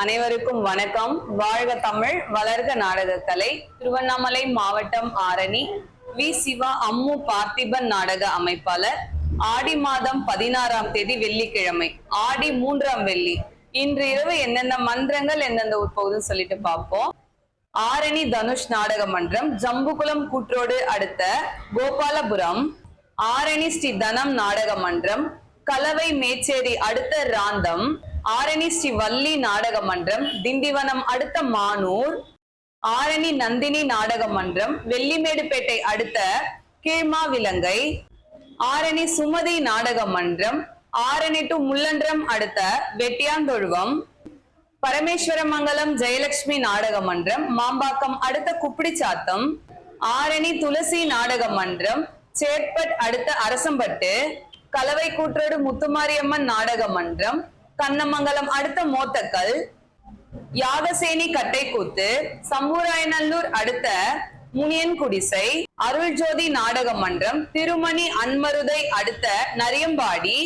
அனைவருக்கும் வணக்கம். வாழ்க தமிழ் வளர்க நாடகக்கலை. திருவண்ணாமலை மாவட்டம் ஆரணி. வி. சிவா அம்மு பார்த்திபன் நாடக அமைப்பாளர். ஆடி மாதம் பதினாறாம் தேதி வெள்ளிக்கிழமை. ஆடி மூன்றாம் வெள்ளி. இன்று இரவு என்னென்ன மன்றங்கள் எந்தெந்த உட்பகுதுன்னு சொல்லிட்டு பார்ப்போம். ஆரணி தனுஷ் நாடக மன்றம் ஜம்புகுளம் கூற்றோடு அடுத்த கோபாலபுரம். ஆரணி ஸ்ரீ தனம் நாடக மன்றம் கலவை மேச்சேரி அடுத்த ராந்தம். ஆரணி ஸ்ரீ வள்ளி நாடக மன்றம் திண்டிவனம் அடுத்த மானூர். ஆரணி நந்தினி நாடக மன்றம் வெள்ளிமேடுபேட்டை அடுத்த கீழ்மாவிலங்கை. ஆரணி சுமதி நாடக மன்றம் ஆரணி டு முள்ளன்றம் அடுத்த வெட்டியாந்தொழுவம். பரமேஸ்வரமங்கலம் ஜெயலட்சுமி நாடக மன்றம் மாம்பாக்கம் அடுத்த குப்பிடிச்சாத்தம். ஆரணி துளசி நாடக மன்றம் சேட்பட் அடுத்த அரசம்பட்டு. கலவை கூற்றோடு முத்துமாரியம்மன் நாடக மன்றம் கண்ணமங்கலம் அடுத்த மோத்தக்கல் யாகசேனி கட்டைக்கூத்து சம்பூராயநல்லூர் அடுத்த முனியன் குடிசை அருள்ஜோதி நாடக மன்றம் திருமணி அன்மருதை அடுத்த நரியம்பாடி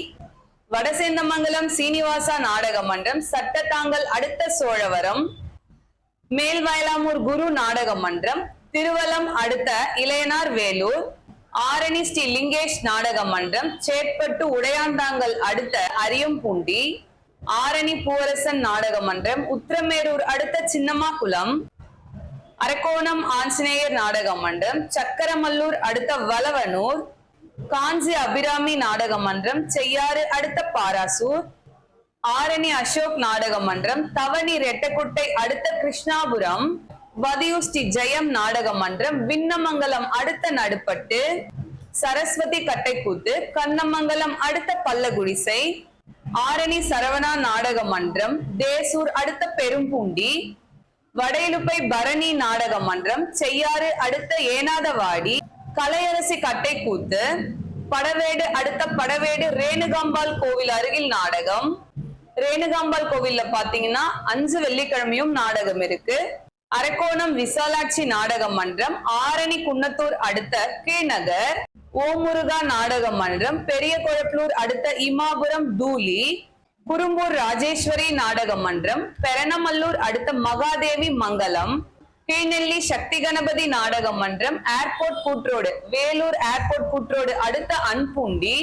வடசேந்தமங்கலம் சீனிவாசா நாடக மன்றம் சட்டத்தாங்கல் அடுத்த சோழவரம் மேல்வயலாமூர் குரு நாடக மன்றம் திருவலம் அடுத்த இளையனார் வேலூர் ஆரணி ஸ்ரீ லிங்கேஷ் நாடக மன்றம் சேட்பட்டு உடையாந்தாங்கல் அடுத்த அரியம்பூண்டி ஆரணி பூவரசன் நாடக மன்றம் உத்திரமேரூர் அடுத்த சின்னமாக்குளம் அரக்கோணம் ஆஞ்சநேயர் நாடக மன்றம் சக்கரமல்லூர் அடுத்த வலவனூர் காஞ்சி அபிராமி நாடக மன்றம் செய்யாறு அடுத்த பாராசூர் ஆரணி அசோக் நாடக மன்றம் தவணி ரெட்டக்குட்டை அடுத்த கிருஷ்ணாபுரம் வதியூ ஸ்ரீ ஜெயம் நாடக மன்றம் விண்ணமங்கலம் அடுத்த நடுப்பட்டு சரஸ்வதி கட்டைக்கூத்து கண்ணமங்கலம் அடுத்த பல்லகுடிசை ஆரணி சரவணா நாடக மன்றம் தேசூர் அடுத்த பெரும்பூண்டி வடையிலுப்பை பரணி நாடக மன்றம் செய்யாறு அடுத்த ஏனாதவாடி கலையரசி கட்டைக்கூத்து படவேடு அடுத்த படவேடு ரேணுகாம்பாள் கோவில் அருகில் நாடகம். ரேணுகாம்பாள் கோவில்ல பாத்தீங்கன்னா அஞ்சு வெள்ளிக்கிழமையும் நாடகம் இருக்கு. அரக்கோணம் விசாலாட்சி நாடக மன்றம் ஆரணி குன்னத்தூர் அடுத்த கீழ்நகர் ஓமுருகா நாடக மன்றம் பெரிய கொழப்பலூர் அடுத்த இமாபுரம் தூலி குறும்பூர் ராஜேஸ்வரி நாடக மன்றம் பெரணமல்லூர் அடுத்த மகாதேவி மங்கலம் கீழ்நெல்லி சக்தி கணபதி நாடக மன்றம் ஏர்போர்ட் கூற்றோடு வேலூர் ஏர்போர்ட் கூற்றோடு அடுத்த அன்பூண்டி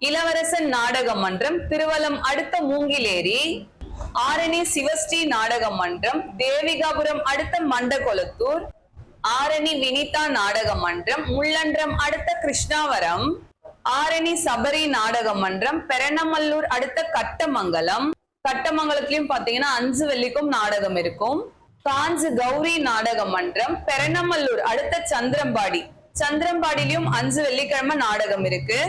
இளவரசன் நாடக மன்றம் திருவலம் அடுத்த மூங்கிலேரி ஆரணி சிவஸ்ரீ நாடக மன்றம் தேவிகாபுரம் அடுத்த மண்டகொளத்தூர் ஆரணி வினிதா நாடக மன்றம் முள்ளன்றம் அடுத்த கிருஷ்ணாவரம். ஆரணி சபரி நாடக மன்றம் பெரணமல்லூர் அடுத்த கட்டமங்கலம். கட்டமங்கலத்திலயும் பாத்தீங்கன்னா அஞ்சு வெள்ளிக்கும் நாடகம் இருக்கும். காஞ்சி கௌரி நாடக மன்றம் பெரணமல்லூர் அடுத்த சந்திரம்பாடி. சந்திரம்பாடியிலும் அஞ்சு வெள்ளிக்கிழமை நாடகம் இருக்கு.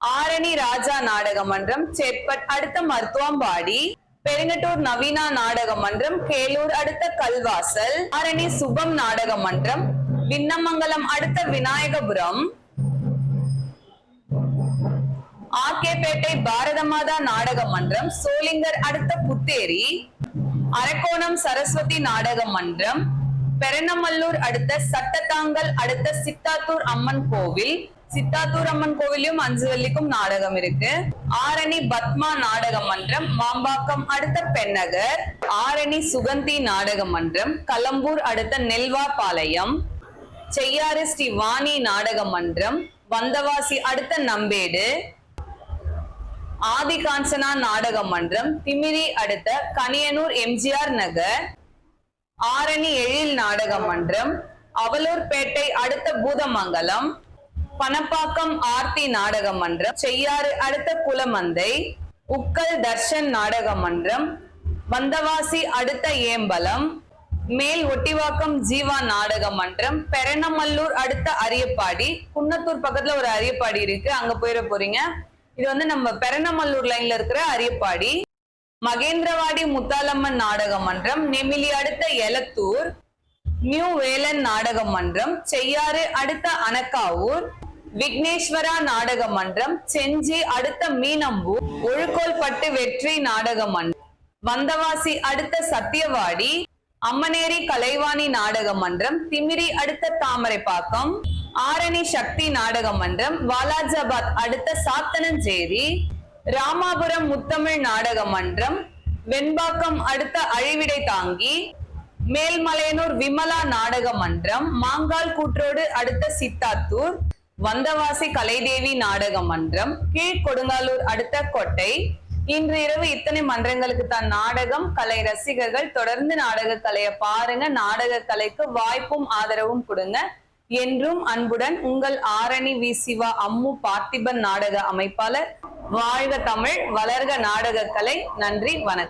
ஆரணி ராஜா நாடக மன்றம் சேட்பட் அடுத்த மருத்துவம்பாடி. பெருங்கட்டூர் நவீனா நாடக மன்றம் கேலூர் அடுத்த கல்வாசல் ஆரணி சுபம் நாடக மன்றம் விண்ணமங்கலம் அடுத்த விநாயகபுரம் ஆர்கேபேட்டை பாரத மாதா நாடக மன்றம் சோளிங்கர் அடுத்த புத்தேரி அரக்கோணம் சரஸ்வதி நாடக மன்றம் பெரணமல்லூர் அடுத்த சட்டத்தாங்கல் அடுத்த சித்தாத்தூர் அம்மன் கோவில் சித்தாத்தூர் அம்மன் கோவிலும் அஞ்சு வெள்ளிக்கும் நாடகம் இருக்கு. ஆரணி பத்மா நாடக மன்றம் மாம்பாக்கம் அடுத்த பெண்ணகர் ஆரணி சுகந்தி நாடக மன்றம் கலம்பூர் அடுத்த நெல்வாபாளையம் செய்யாறு ஸ்ரீ வாணி நாடக மன்றம் வந்தவாசி அடுத்த நம்பேடு ஆதிகாஞ்சனா நாடக மன்றம் திமிரி அடுத்த கனியனூர் எம்ஜிஆர் நகர் ஆரணி எழில் நாடக மன்றம் அவலூர்பேட்டை அடுத்த பூதமங்கலம் பணப்பாக்கம் ஆர்த்தி நாடக மன்றம் செய்யாறு அடுத்த குலமந்தை உக்கல் தர்ஷன் நாடக மன்றம் வந்தவாசி அடுத்த ஏம்பலம் மேல் ஒட்டிவாக்கம் ஜீவா நாடக மன்றம் பெரணமல்லூர் அடுத்த அரியப்பாடி குன்னத்தூர் பக்கத்துல ஒரு அரியப்பாடி இருக்கு அங்க போயிட போறீங்க. இது வந்து நம்ம பெரணமல்லூர் லைன்ல இருக்கிற அரியப்பாடி. மகேந்திரவாடி முத்தாலம்மன் நாடக மன்றம் நெமிலி அடுத்த எலத்தூர் நியூ வேலன் நாடக மன்றம் செய்யாறு அடுத்த அனக்காவூர் விக்னேஸ்வரா நாடக மன்றம் செஞ்சி அடுத்த மீனம்பூர் ஒழுக்கோல்பட்டு வெற்றி நாடக மன்றம் வந்தவாசி அடுத்த சத்தியவாடி அம்மனேரி கலைவாணி நாடக மன்றம் திமிரி அடுத்த தாமரைப்பாக்கம் ஆரணி சக்தி நாடக மன்றம் வாலாஜாபாத் அடுத்த சாத்தனஞ்சேரி ராமாபுரம் முத்தமிழ் நாடக மன்றம் வெண்பாக்கம் அடுத்த அழிவிடை தாங்கி மேல்மலையனூர் விமலா நாடக மன்றம் மாங்கால் கூற்றோடு அடுத்த சித்தாத்தூர் வந்தவாசி கலைதேவி நாடக மன்றம் கீழ்கொடுங்காலூர் அடுத்த கோட்டை. இன்று இரவு இத்தனை மன்றங்களுக்கு தான் நாடகம் கலை ரசிகர்கள் தொடர்ந்து நாடக கலையை பாருங்க. நாடக கலைக்கு வாய்ப்பும் ஆதரவும் கொடுங்க. என்றும் அன்புடன் உங்கள் ஆரணி வி. சிவா அம்மு பார்த்திபன் நாடக அமைப்பாளர். வாழ்க தமிழ் வளர்க நாடக கலை. நன்றி வணக்கம்.